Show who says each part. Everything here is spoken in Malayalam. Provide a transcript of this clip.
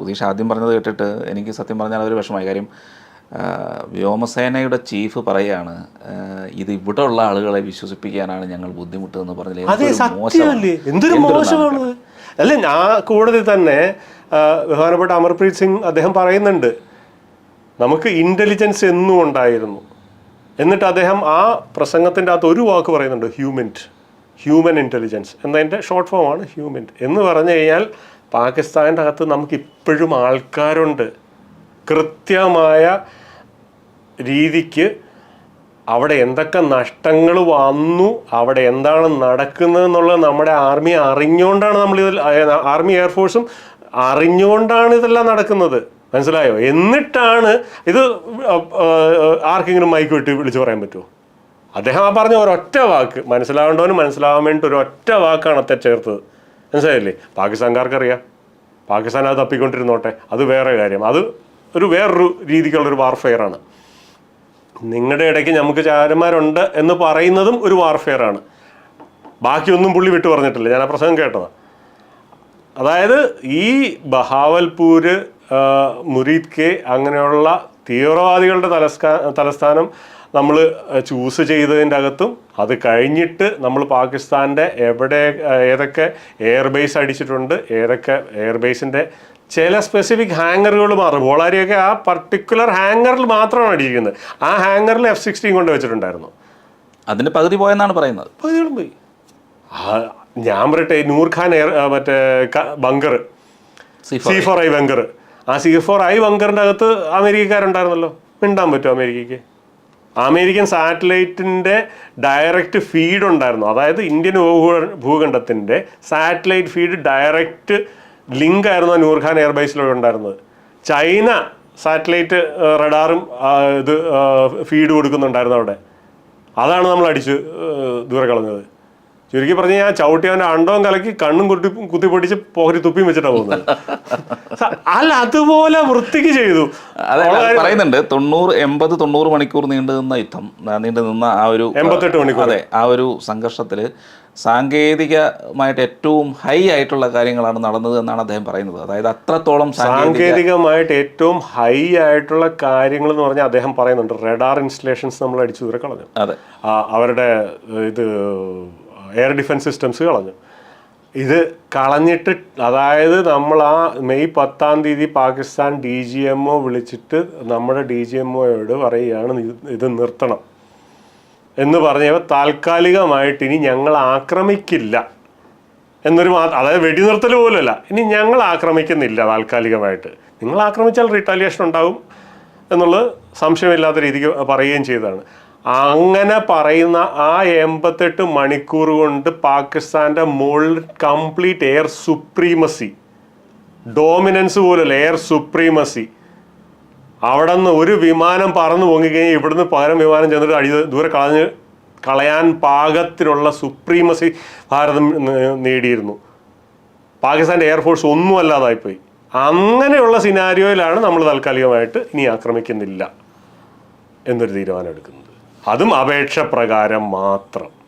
Speaker 1: സുധീഷ് ആദ്യം പറഞ്ഞത് കേട്ടിട്ട് എനിക്ക് സത്യം പറഞ്ഞാൽ അതൊരു വിഷമമായി. കാര്യം വ്യോമസേനയുടെ ചീഫ് പറയാണ് ഇത് ഇവിടെ ഉള്ള ആളുകളെ വിശ്വസിപ്പിക്കാനാണ് ഞങ്ങൾ ബുദ്ധിമുട്ടെന്ന്
Speaker 2: സത്യമല്ലേ എന്തൊരു മോശമാണ്. അല്ല? ഞാൻ കൂടുതൽ തന്നെ ബഹുമാനപ്പെട്ട അമർപ്രീത് സിംഗ് അദ്ദേഹം പറയുന്നുണ്ട് നമുക്ക് ഇന്റലിജൻസ് എന്നും ഉണ്ടായിരുന്നു. എന്നിട്ട് അദ്ദേഹം ആ പ്രസംഗത്തിന്റെ അകത്ത് ഒരു വാക്ക് പറയുന്നുണ്ട് ഹ്യൂമൻ ഹ്യൂമൻ ഇന്റലിജൻസ് എന്നതിന്റെ ഷോർട്ട് ഫോമാണ് ഹ്യൂമൻ എന്ന് പറഞ്ഞു കഴിഞ്ഞാൽ പാകിസ്ഥാന്റെ അകത്ത് നമുക്കിപ്പോഴും ആൾക്കാരുണ്ട്. കൃത്യമായ രീതിക്ക് അവിടെ എന്തൊക്കെ നഷ്ടങ്ങൾ വന്നു അവിടെ എന്താണ് നടക്കുന്നത് എന്നുള്ളത് നമ്മുടെ ആർമി അറിഞ്ഞുകൊണ്ടാണ് നമ്മൾ ഇതിൽ ആർമി എയർഫോഴ്സും അറിഞ്ഞുകൊണ്ടാണ് ഇതെല്ലാം നടക്കുന്നത്. മനസ്സിലായോ? എന്നിട്ടാണ് ഇത് ആർക്കെങ്കിലും മൈക്ക് വിട്ട് വിളിച്ച് പറയാൻ പറ്റുമോ? അദ്ദേഹം ആ പറഞ്ഞ ഒരൊറ്റ വാക്ക് മനസ്സിലാവേണ്ടവന് മനസ്സിലാവാൻ വേണ്ടി ഒരൊറ്റ വാക്കാണ് അത്തെ ചേർത്തത്. മനസ്സിലായില്ലേ? പാകിസ്ഥാൻകാർക്ക് അറിയാം പാകിസ്ഥാൻ അത് തപ്പിക്കൊണ്ടിരുന്നോട്ടെ. അത് വേറെ കാര്യം. അത് ഒരു വേറൊരു രീതിക്കുള്ളൊരു വാർഫെയർ ആണ്. നിങ്ങളുടെ ഇടയ്ക്ക് നമുക്ക് ചാരന്മാരുണ്ട് എന്ന് പറയുന്നതും ഒരു വാർഫെയർ ആണ്. ബാക്കിയൊന്നും പുള്ളി വിട്ടു പറഞ്ഞിട്ടില്ല. ഞാൻ ആ പ്രസംഗം കേട്ടതാണ് അതായത് ഈ ബഹാവൽപൂർ മുരീദ് കെ അങ്ങനെയുള്ള തീവ്രവാദികളുടെ തലസ്ഥാ തലസ്ഥാനം നമ്മൾ ചൂസ് ചെയ്തതിന്റെ അകത്തും അത് കഴിഞ്ഞിട്ട് നമ്മൾ പാകിസ്ഥാന്റെ എവിടെ ഏതൊക്കെ ഏതൊക്കെ എയർബേസ് അടിച്ചിട്ടുണ്ട് ഏതൊക്കെ എയർബേസിന്റെ ചില സ്പെസിഫിക് ഹാങ്ങറുകൾ മാത്രം ബോളാരിയൊക്കെ ആ പർട്ടിക്കുലർ ഹാങ്ങറിൽ മാത്രമാണ് അടിച്ചിരിക്കുന്നത്. ആ ഹാങ്ങറിൽ എഫ് സിക്സ്റ്റീൻ കൊണ്ട് വെച്ചിട്ടുണ്ടായിരുന്നു.
Speaker 1: അതിന്റെ പകുതി പോയെന്നാണ് പറയുന്നത്.
Speaker 2: പകുതിയോളം പോയി. ഞാൻ പറയട്ടെ നൂർഖാൻ എയർ മറ്റേ bunker. C four I bunker. ആ സി ഫോർ ഐ ബങ്കറിന്റെ അകത്ത് അമേരിക്കക്കാരുണ്ടായിരുന്നല്ലോ. മിണ്ടാൻ പറ്റുമോ അമേരിക്കയ്ക്ക്? അമേരിക്കൻ സാറ്റലൈറ്റിന്റെ ഡയറക്റ്റ് ഫീഡ് ഉണ്ടായിരുന്നു. അതായത് Indian ഭൂഖണ്ഡത്തിന്റെ satellite feed direct link ആയിരുന്നു നൂർഖാൻ എയർബേസിലൂടെ ഉണ്ടായിരുന്നത്. ചൈന സാറ്റലൈറ്റ് റഡാറും ഇത് ഫീഡ് കൊടുക്കുന്നുണ്ടായിരുന്നു അവിടെ. അതാണ് നമ്മൾ അടിച്ച് ദൂരെ കളഞ്ഞത്. ചുരുക്കി പറഞ്ഞു ഞാൻ ചവിട്ടി അവന്റെ അണ്ടവും കലക്കി കണ്ണും കുട്ടി കുത്തി പൊടിച്ച് പോകരി തുപ്പിയും വെച്ചിട്ടാണ് പോകുന്നത് അല്ല അതുപോലെ വൃത്തിക്ക് ചെയ്തു.
Speaker 1: പറയുന്നുണ്ട്. തൊണ്ണൂറ് എൺപത് തൊണ്ണൂറ് മണിക്കൂർ നീണ്ടു നിന്ന യുദ്ധം നീണ്ടു നിന്ന ആ ഒരു
Speaker 2: എൺപത്തെട്ട് മണിക്കൂർ.
Speaker 1: അതെ ആ ഒരു സംഘർഷത്തിൽ സാങ്കേതികമായിട്ട് ഏറ്റവും ഹൈ ആയിട്ടുള്ള കാര്യങ്ങളാണ് നടന്നത് എന്നാണ് അദ്ദേഹം പറയുന്നത്. അതായത് അത്രത്തോളം സാങ്കേതിക
Speaker 2: സാങ്കേതികമായിട്ട് ഏറ്റവും ഹൈ ആയിട്ടുള്ള കാര്യങ്ങൾ എന്ന് പറഞ്ഞാൽ അദ്ദേഹം പറയുന്നുണ്ട്. റെഡാർ ഇൻസ്റ്റലേഷൻസ് നമ്മൾ അടിച്ചു ദൂരെ കളഞ്ഞു
Speaker 1: അതെ
Speaker 2: അവരുടെ ഇത് എയർ ഡിഫൻസ് സിസ്റ്റംസ് കളഞ്ഞു. ഇത് കളഞ്ഞിട്ട് അതായത് നമ്മൾ ആ മെയ് പത്താം തീയതി Pakistan D G M O വിളിച്ചിട്ട് നമ്മുടെ ഡി ജി എം ഒയോട് പറയുകയാണ് ഇത് നിർത്തണം എന്ന് പറഞ്ഞവ താൽക്കാലികമായിട്ട് ഇനി ഞങ്ങൾ ആക്രമിക്കില്ല എന്നൊരു മാ അതായത് വെടിനിർത്തൽ പോലുമല്ല. ഇനി ഞങ്ങൾ ആക്രമിക്കുന്നില്ല താൽക്കാലികമായിട്ട്. നിങ്ങൾ ആക്രമിച്ചാൽ റിട്ടാലിയേഷൻ ഉണ്ടാവും എന്നുള്ളത് സംശയമില്ലാത്ത രീതിക്ക് പറയുകയും ചെയ്തതാണ്. അങ്ങനെ പറയുന്ന ആ എൺപത്തെട്ട് മണിക്കൂർ കൊണ്ട് പാകിസ്ഥാന്റെ മുകളിൽ കംപ്ലീറ്റ് എയർ സുപ്രീമസി ഡോമിനൻസ് പോലല്ല എയർ സുപ്രീമസി അവിടെ നിന്ന് ഒരു വിമാനം പറന്ന് പൊങ്ങിക്കഴിഞ്ഞാൽ ഇവിടുന്ന് പകരം വിമാനം ചെന്നിട്ട് അടി ദൂരെ കളഞ്ഞ് കളയാൻ പാകത്തിനുള്ള സുപ്രീമസി ഭാരതം നേടിയിരുന്നു. പാകിസ്ഥാന്റെ എയർഫോഴ്സ് ഒന്നും അല്ലാതായിപ്പോയി. അങ്ങനെയുള്ള സിനാരിയോയിലാണ് നമ്മൾ താൽക്കാലികമായിട്ട് ഇനി ആക്രമിക്കുന്നില്ല എന്നൊരു തീരുമാനം എടുക്കുന്നത്. അതും അപേക്ഷ പ്രകാരം മാത്രം.